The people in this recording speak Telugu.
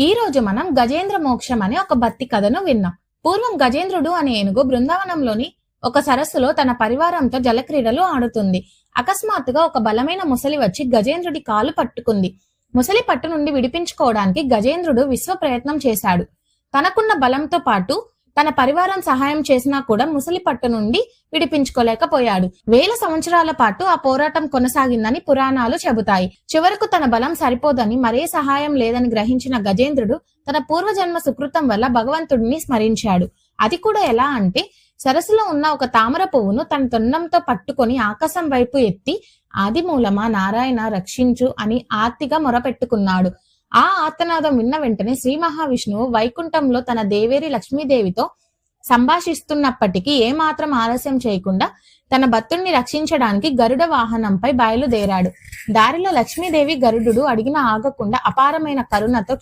ఈ రోజు మనం గజేంద్ర మోక్షం అనే ఒక భక్తి కథను విన్నాం. పూర్వం గజేంద్రుడు అనే ఏనుగు బృందావనంలోని ఒక సరస్సులో తన పరివారంతో జలక్రీడలు ఆడుతుంది. అకస్మాత్తుగా ఒక బలమైన ముసలి వచ్చి గజేంద్రుడి కాలు పట్టుకుంది. ముసలి పట్టు నుండి విడిపించుకోవడానికి గజేంద్రుడు విశ్వ ప్రయత్నం చేశాడు. తనకున్న బలంతో పాటు తన పరివారం సహాయం చేసినా కూడా ముసలి పట్టు నుండి విడిపించుకోలేకపోయాడు. వేల సంవత్సరాల పాటు ఆ పోరాటం కొనసాగిందని పురాణాలు చెబుతాయి. చివరకు తన బలం సరిపోదని మరే సహాయం లేదని గ్రహించిన గజేంద్రుడు తన పూర్వజన్మ సుకృతం వల్ల భగవంతుడిని స్మరించాడు. అది కూడా ఎలా అంటే సరస్సులో ఉన్న ఒక తామర పువ్వును తన తొండంతో పట్టుకొని ఆకాశం వైపు ఎత్తి ఆది మూలమా నారాయణ రక్షించు అని ఆర్తిగా మొరపెట్టుకున్నాడు. ఆ ఆర్తనాదం విన్న వెంటనే శ్రీ మహావిష్ణువు వైకుంఠంలో తన దేవేరి లక్ష్మీదేవితో సంభాషిస్తున్నప్పటికీ ఏమాత్రం ఆలస్యం చేయకుండా తన భక్తుణ్ణి రక్షించడానికి గరుడ వాహనంపై బయలుదేరాడు. దారిలో లక్ష్మీదేవి గరుడు అడిగిన ఆగకుండా అపారమైన కరుణతో